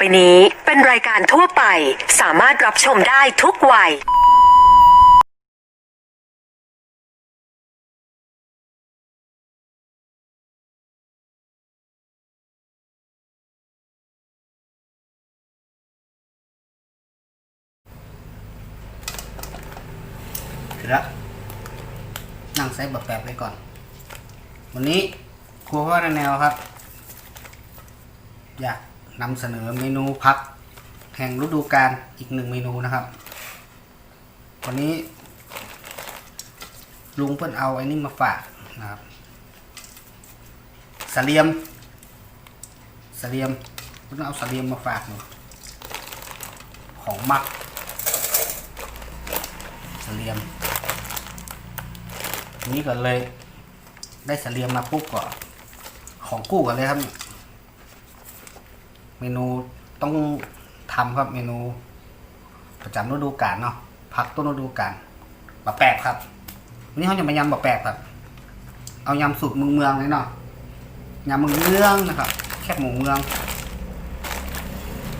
่อไปนี้เป็นรายการทั่วไป สามารถรับชมได้ทุกวัยเสร็จแล้วนั่งใส่แบบแบบไว้ก่อน วันนี้ครัวพ่อแนวครับ อยาก นำเสนอเมนูพักแห่งฤดูกาลอีกหนึ่งเมนูนะครับ วันนี้ ลุงเพิ่นเอาไอ้นี่มาฝากนะครับสเลียมสเลียมเพิ่นเอาสเลียมมาฝากหนูของมักสเลียมนี้ก็เลยได้เสลียมมาปุ๊บก็ของกู้กันเลยครับ เมนูต้องทำครับเมนู ประจำฤดูกาลเนาะพักต้นฤดูกาลบะแปบครับ วันนี้เขาจะมายำบะแปบครับ เอายำสูตรเมืองเมืองเลยเนาะยำเมืองเมืองนะครับ แคบหมูเมือง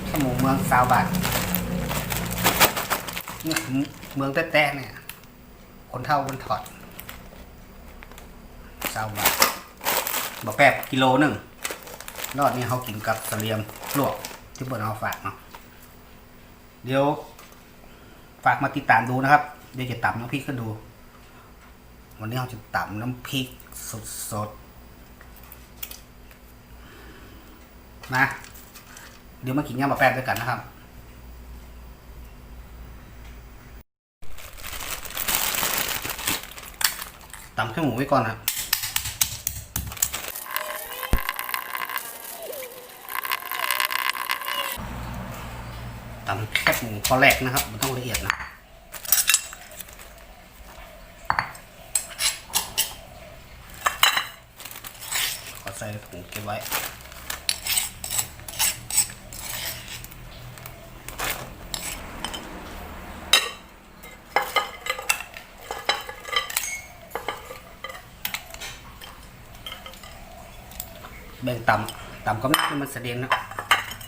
แคบหมูเมืองซาวบาทนี่คือเมืองแต้ๆเนี่ย คนเท่าคนถอดเศร้าบาทบะแปบกิโลหนึ่งรอดนี่เขากินกับเสลียม ลวกที่เปิดเอาฝากเนาะเดี๋ยวฝากมาติดตามดูนะครับ เดี๋ยวจะตำน้ำพริกขึ้นดู วันนี้เราจะตำน้ำพริกสดๆนะ เดี๋ยวมากินยำบะแปบด้วยกันนะครับตำแค่หมูไว้ก่อนครับ ตำแคบหมูพอแรกนะครับมันต้องละเอียดนะขอใส่ถุงเก็บไว้แบ่งต่ำต่ำก็ไม่ให้มันเสด็จนะ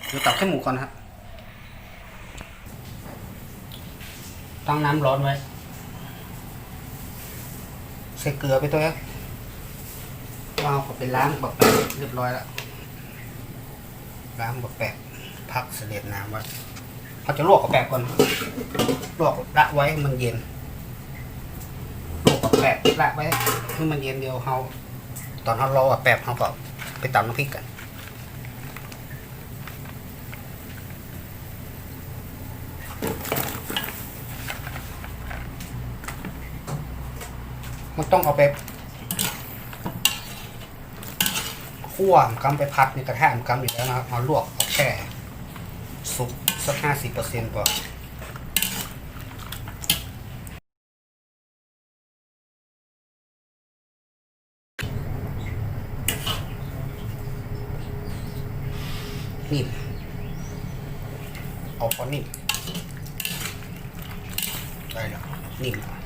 เดี๋ยวต่ำแค่หมูก่อนนะครับ ตั้งน้ำร้อนไว้ ใส่เกลือไปตัวครับเอาก็ไปล้างแบบเรียบร้อยแล้วล้างแบบแปบพักเสด็จน้ำไว้เขาจะลวกกับแปบก่อนลวกละไว้ให้มันเย็นลวกกับแปบละไว้ให้มันเย็นเดียวเขาตอนเขารอกับแปบเขาก็ไปตำน้ำพริกกัน มันต้องเอาไปคั่วกำไปพัดในกระทะกำอยู่แล้วนะครับเอาลวกเอาแค่สุกสักห้าสิบเปอร์เซ็นต์พอนิ่มเอาพอนิ่มได้แล้วนิ่ม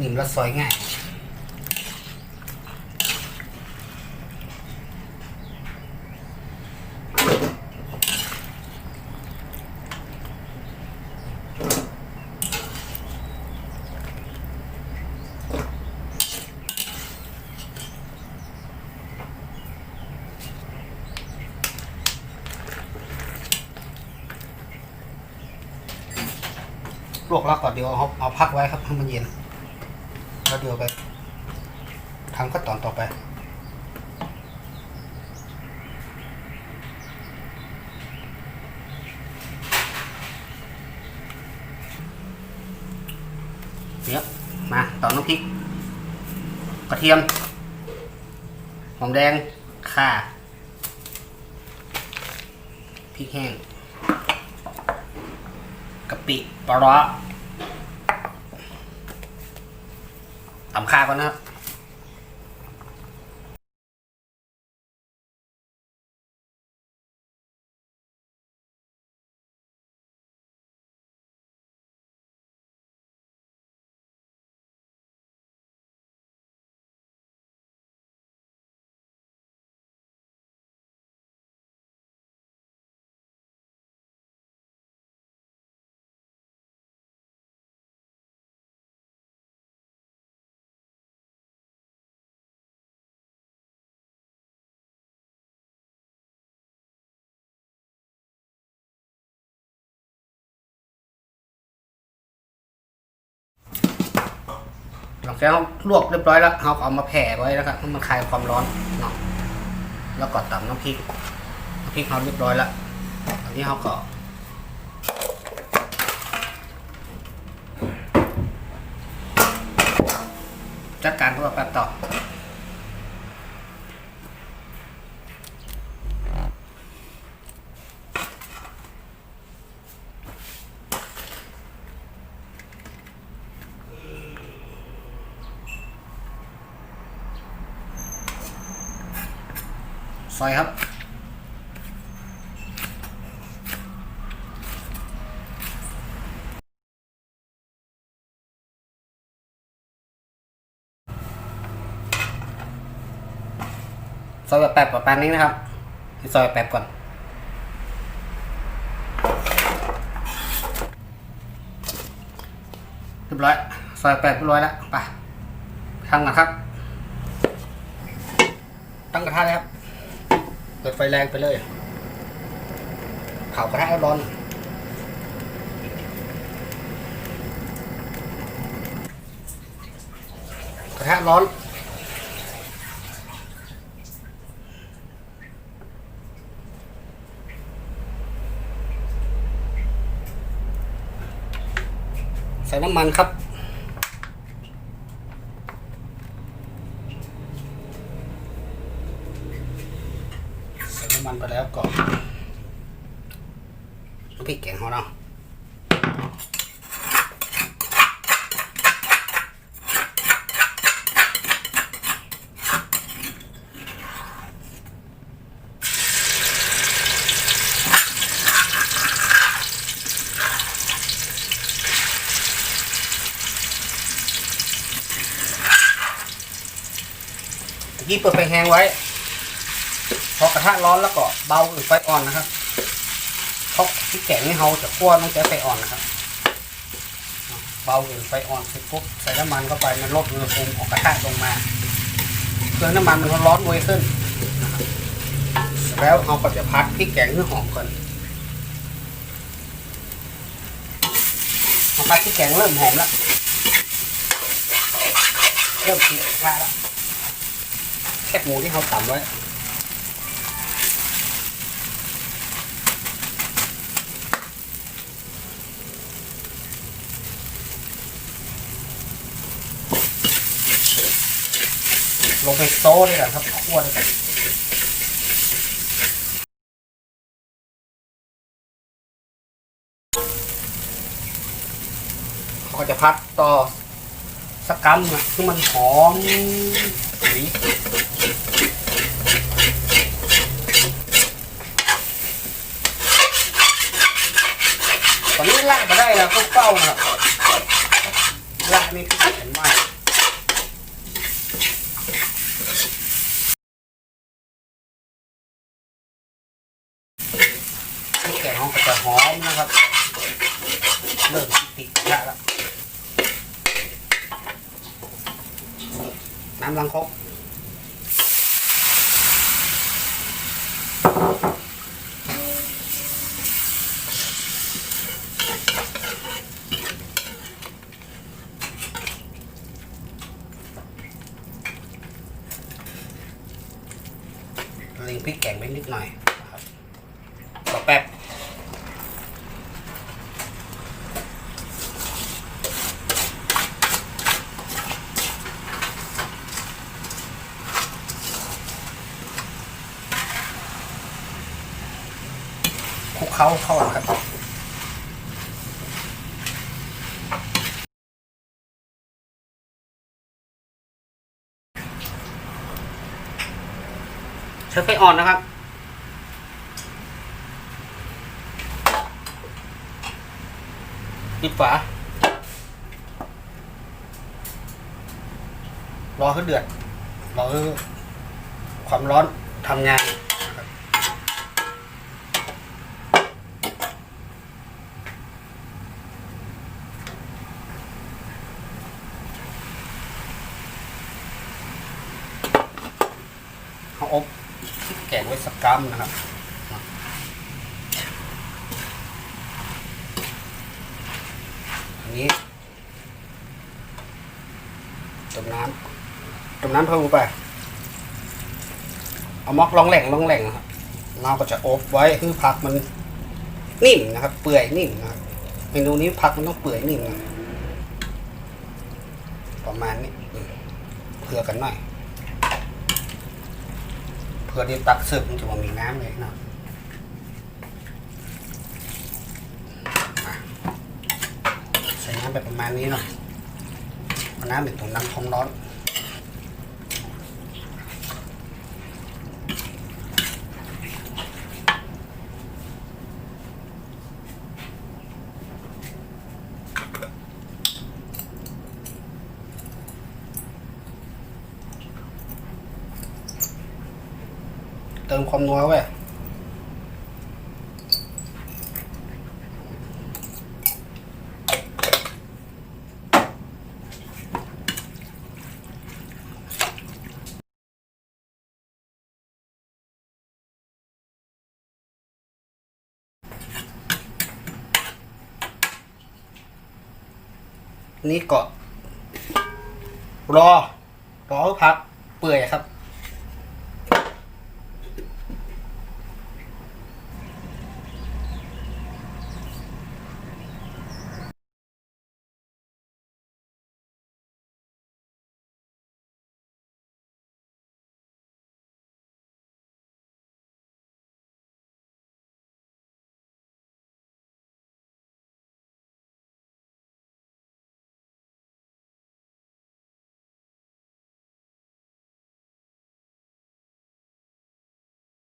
นิ่มและซอยง่ายลวกแล้วก่อนเดี๋ยวเอาเอาพักไว้ครับให้มันเย็น เดียวไปทำขั้นตอนต่อไปเดี๋ยวมาต่อน้ำพริก กระเทียม หอมแดง ข่า พริกแห้งกะปิปลาร้า ตำค่าก่อนนะครับ หลังจากเราลวกเรียบร้อยแล้วเราก็เอามาแผ่ไว้แล้วครับให้มันคลายความร้อนเนาะแล้วก็ตำน้ำพริกน้ำพริกเราเรียบร้อยแล้วอันนี้เราก็จัดการพวกแป๊บต่อ ซอยครับซอยแบบแปบประมาณนี้นะครับให้ซอยแบบแปบก่อน เรียบร้อย ซอยแบบแปบเรียบร้อยแล้ว ไปทำกันครับ ตั้งกระทะเลยครับ เปิดไฟแรงไปเลย เผากระทะร้อนกระทะร้อนใส่น้ำมันครับ ใส่น้ำมันไปแล้วก็น้ำพริกแกงของเราตะ กี้เปิดไฟแห้งไว้ พอกระทะร้อนแล้วก็เบาหรือไฟอ่อนนะครับเพราะพริกแกงนี่เราจะคั่วต้องใช้ไฟอ่อนนะครับ เบาหรือไฟอ่อนเสร็จปุ๊บใส่น้ำมันเข้าไปมันลดอุณหภูมิของกระทะลงมาเครื่อน้ำมันมันร้อนไวขึ้นแล้วเราก็จะพัดพริกแกงให้หอมก่อนพอพัดพริกแกงเริ่มหอมแล้วเริ่มติดกระทะแล้ว แคบหมูที่เราตำไว้ลงไปโซ่ด้วยกันครับคั่วด้วยกันเขาก็จะพัดต่อสกกัมอะคือมันหอมสีตอนนี้ ละมาได้แล้วก็เฝ้านะครับละนี่ที่เห็นมากพริกแกงของก็จะหอมนะครับเริ่มติดกระแล้วน้ำลังครก งพริกแกงไปนิดหน่อยนะครับต่อแป๊บคลุกเคล้าเข้ากันครับ ช้ไฟอ่อนนะครับ ปิดฝา รอให้เดือด รอให้ความร้อนทำงาน เขาอบพริกแก งไว้สักกัมนะครับอันนี้ต้มน้ำต้มน้ำเพิ่มลงไป เอามอกลองแหล่งลองแหล่งนะครับเราก็จะอบไว้คือผักมันนิ่มนะครับ เปื่อยนิ่มนะครับเมนูนี้ผักมันต้องเปื่อยนิ่มนะประมาณนี้เผื่อกันหน่อย เผื่อเดี๋ยวตักเสิร์ฟมันจะมามีน้ำเลยนะใส่น้ำไปประมาณนี้หน่อยน้ำเป็นตัวน้ำท้องร้อน ติมความนัวไว้นี่ก็รอ รอพักเปื่อยครับ